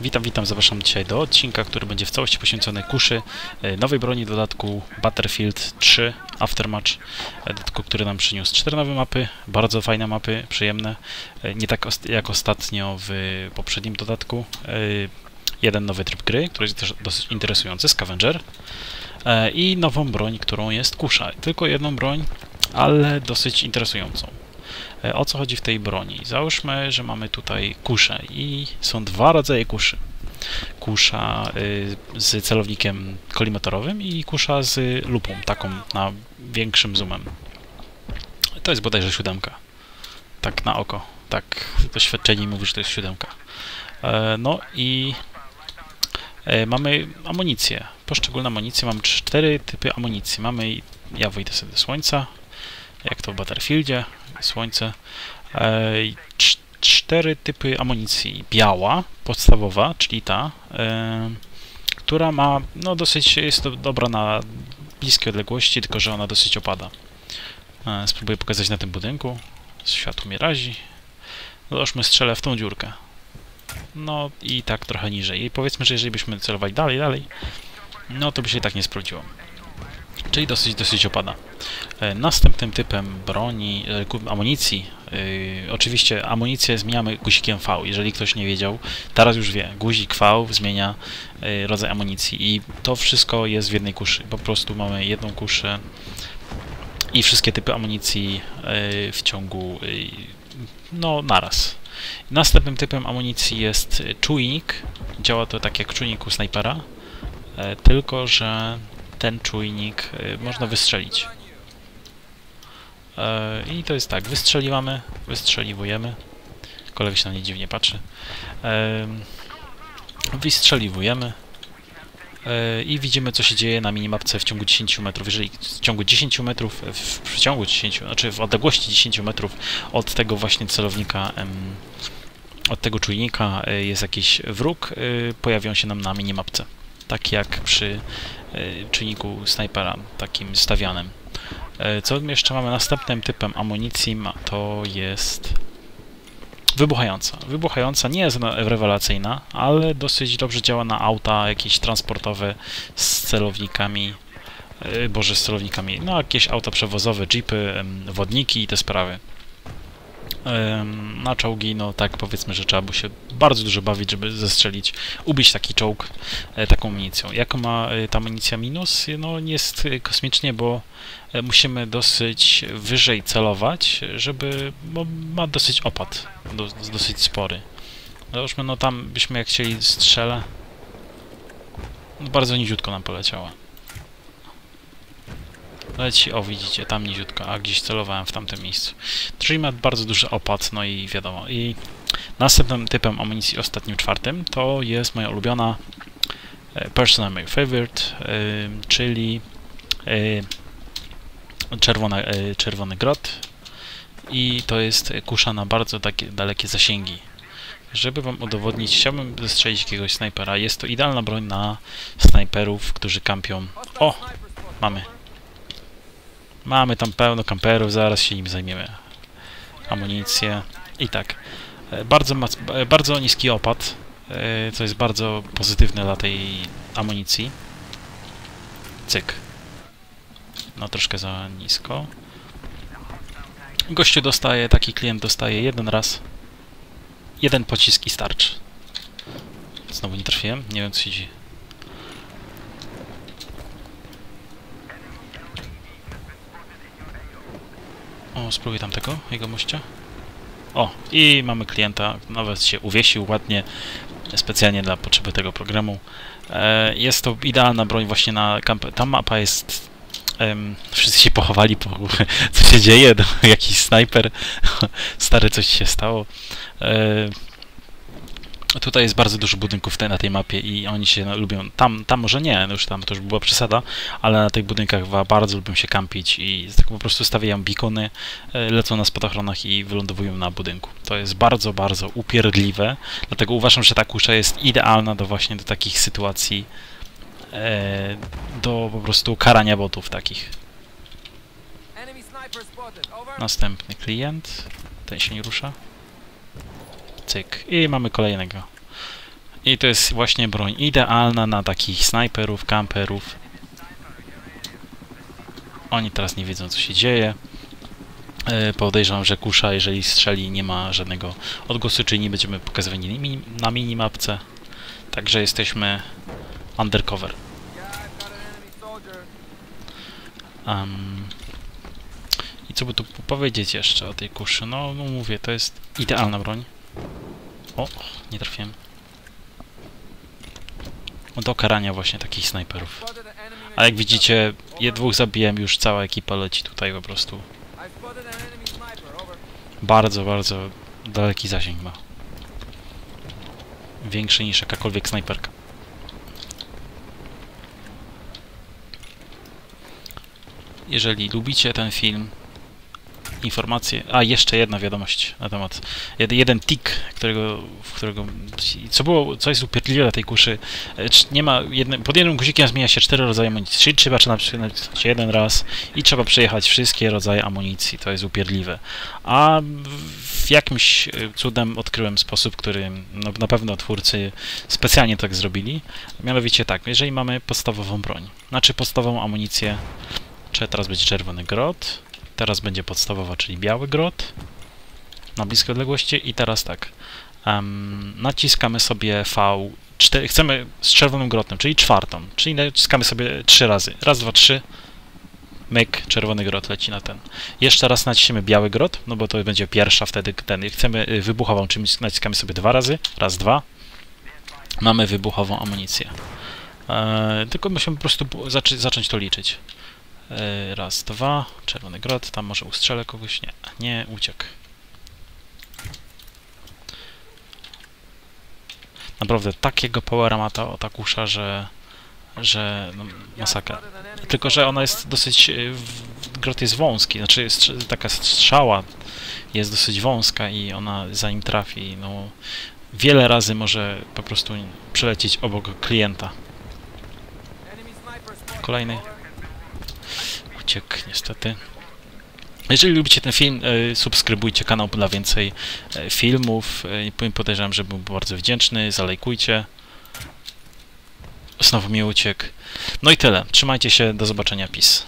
Witam, witam, zapraszam dzisiaj do odcinka, który będzie w całości poświęcony kuszy e, nowej broni dodatku Battlefield 3 Aftermatch, e, dodatku, który nam przyniósł cztery nowe mapy, bardzo fajne mapy, przyjemne, e, nie tak jak ostatnio w poprzednim dodatku. Jeden nowy tryb gry, który jest też dosyć interesujący, Scavenger i nową broń, którą jest kusza. Tylko jedną broń, ale dosyć interesującą. E, O co chodzi w tej broni? Załóżmy, że mamy tutaj kuszę i są dwa rodzaje kuszy. Kusza y, z celownikiem kolimatorowym i kusza z lupą, taką na większym zoomem. To jest bodajże siódemka. Tak na oko. Tak, doświadczenie mówi, że to jest siódemka. E, No i e, mamy amunicję. Poszczególne amunicje, mamy cztery typy amunicji. Mamy, ja wyjdę sobie do słońca, jak to w Battlefieldzie, słońce. E, cztery typy amunicji. Biała, podstawowa, czyli ta, e, która ma, no dosyć, jest to dobra na bliskie odległości, tylko że ona dosyć opada. E, spróbuję pokazać na tym budynku. Światło mnie razi. Załóżmy strzelę w tą dziurkę. No i tak trochę niżej. I powiedzmy, że jeżeli byśmy celowali dalej, dalej, no to by się tak nie sprawdziło. Czyli dosyć, dosyć opada. E, Następnym typem broni, e, amunicji, e, oczywiście amunicję zmieniamy guzikiem V, jeżeli ktoś nie wiedział, teraz już wie, guzik V zmienia rodzaj amunicji i to wszystko jest w jednej kuszy, po prostu mamy jedną kuszę i wszystkie typy amunicji w ciągu, no naraz. Następnym typem amunicji jest czujnik, działa to tak jak w czujniku snajpera, tylko że ten czujnik y, można wystrzelić. E, I to jest tak, wystrzeliwamy, wystrzeliwujemy. Kolega się na mnie dziwnie patrzy. Em, Wystrzeliwujemy. e, I widzimy, co się dzieje na minimapce w ciągu 10 metrów. Jeżeli w ciągu 10 metrów, w w przeciągu 10, znaczy w odległości 10 metrów od tego właśnie celownika, od tego czujnika e, jest jakiś wróg, e, pojawią się nam na minimapce. Tak jak przy e, czynniku snajpera, takim stawianym. E, Co jeszcze mamy następnym typem amunicji, to jest wybuchająca. Wybuchająca nie jest na- rewelacyjna, ale dosyć dobrze działa na auta jakieś transportowe z celownikami, e, boże z celownikami, no jakieś auta przewozowe, jeepy, wodniki i te sprawy. Na czołgi, no tak powiedzmy, że trzeba by się bardzo dużo bawić, żeby zestrzelić, ubić taki czołg e, taką amunicją. Jaką ma e, ta amunicja minus? No nie jest e, kosmicznie, bo musimy dosyć wyżej celować, żeby, bo ma dosyć opad, do, dosyć spory. Załóżmy, no tam byśmy jak chcieli strzelę, no bardzo niziutko nam poleciała. Leci, o widzicie, tam niziutko, a gdzieś celowałem w tamtym miejscu. Czyli ma bardzo duży opad, no i wiadomo. I następnym typem amunicji, ostatnim czwartym, to jest moja ulubiona e, personal my favorite, e, czyli e, czerwona, czerwony grot i to jest kusza na bardzo takie dalekie zasięgi. Żeby wam udowodnić, chciałbym zestrzelić jakiegoś snajpera. Jest to idealna broń na snajperów, którzy kampią. O! Mamy. Mamy tam pełno kamperów, zaraz się nim zajmiemy. Amunicję i tak. E, Bardzo, e, bardzo niski opad, e, co jest bardzo pozytywne dla tej amunicji. Cyk. No troszkę za nisko. Gościu dostaje, taki klient dostaje jeden raz. Jeden pocisk i starczy. Znowu nie trafiłem, nie wiem co się dzieje. O, spróbuję tamtego, jego mościa. O, i mamy klienta, nawet się uwiesił ładnie, specjalnie dla potrzeby tego programu. E, jest to idealna broń właśnie na kampę. Ta mapa jest... wszyscy się pochowali, po, co się dzieje, jakiś snajper, stary coś się stało. E, Tutaj jest bardzo dużo budynków te, na tej mapie i oni się no, lubią. Tam, tam może nie, no już tam to już była przesada, ale na tych budynkach bardzo lubią się kampić i tak po prostu stawiają bikony, e, lecą na spadochronach i wylądowują na budynku. To jest bardzo, bardzo upierdliwe, dlatego uważam, że ta kusza jest idealna do właśnie do takich sytuacji, e, do po prostu karania botów takich. Następny klient, ten się nie rusza. Cyk. I mamy kolejnego. I to jest właśnie broń idealna na takich snajperów, kamperów. Oni teraz nie wiedzą, co się dzieje. E, Podejrzewam, że kusza, jeżeli strzeli, nie ma żadnego odgłosu, czyli nie będziemy pokazywani na mini- na minimapce. Także jesteśmy undercover. Em, I co by tu powiedzieć jeszcze o tej kuszy? No, no mówię, to jest idealna broń. O, nie trafiłem. Do karania właśnie takich snajperów. A jak widzicie, je dwóch zabiłem, już cała ekipa leci tutaj po prostu. Bardzo, bardzo daleki zasięg ma. Większy niż jakakolwiek snajperka. Jeżeli lubicie ten film, informacje... A, jeszcze jedna wiadomość na temat... Jed, jeden tik, którego, w którego... Co było, co jest upierdliwe dla tej kuszy, e, nie ma... Jedne, pod jednym guzikiem zmienia się cztery rodzaje amunicji, czyli trzeba czy nacisnąć jeden raz i trzeba przejechać wszystkie rodzaje amunicji, to jest upierdliwe. A w jakimś e, cudem odkryłem sposób, który no, na pewno twórcy specjalnie tak zrobili. Mianowicie tak, jeżeli mamy podstawową broń, znaczy podstawową amunicję, czy teraz będzie czerwony grot, teraz będzie podstawowa, czyli biały grot na bliskiej odległości i teraz tak, em, naciskamy sobie V4, chcemy z czerwonym grotem, czyli czwartą, czyli naciskamy sobie trzy razy, raz, dwa, trzy, myk, czerwony grot leci na ten. Jeszcze raz naciśniemy biały grot, no bo to będzie pierwsza wtedy ten. Chcemy y, wybuchową, czyli naciskamy sobie dwa razy, raz, dwa. Mamy wybuchową amunicję. E, tylko musimy po prostu zacząć to liczyć. E, raz, dwa, czerwony grot, tam może ustrzelę kogoś, nie, nie, uciekł. Naprawdę takiego powera ma ta, ta kusza, że, że no, masakra. Tylko, że ona jest dosyć. w- Grot jest wąski, znaczy taka strzała jest dosyć wąska i ona zanim trafi, no wiele razy może po prostu przelecieć obok klienta. Kolejny. Uciekł niestety. Jeżeli lubicie ten film, y, subskrybujcie kanał dla więcej y, filmów. Y, podejrzewam, że byłbym bardzo wdzięczny. Zalajkujcie. Znowu mi uciekł. No i tyle. Trzymajcie się. Do zobaczenia. Peace.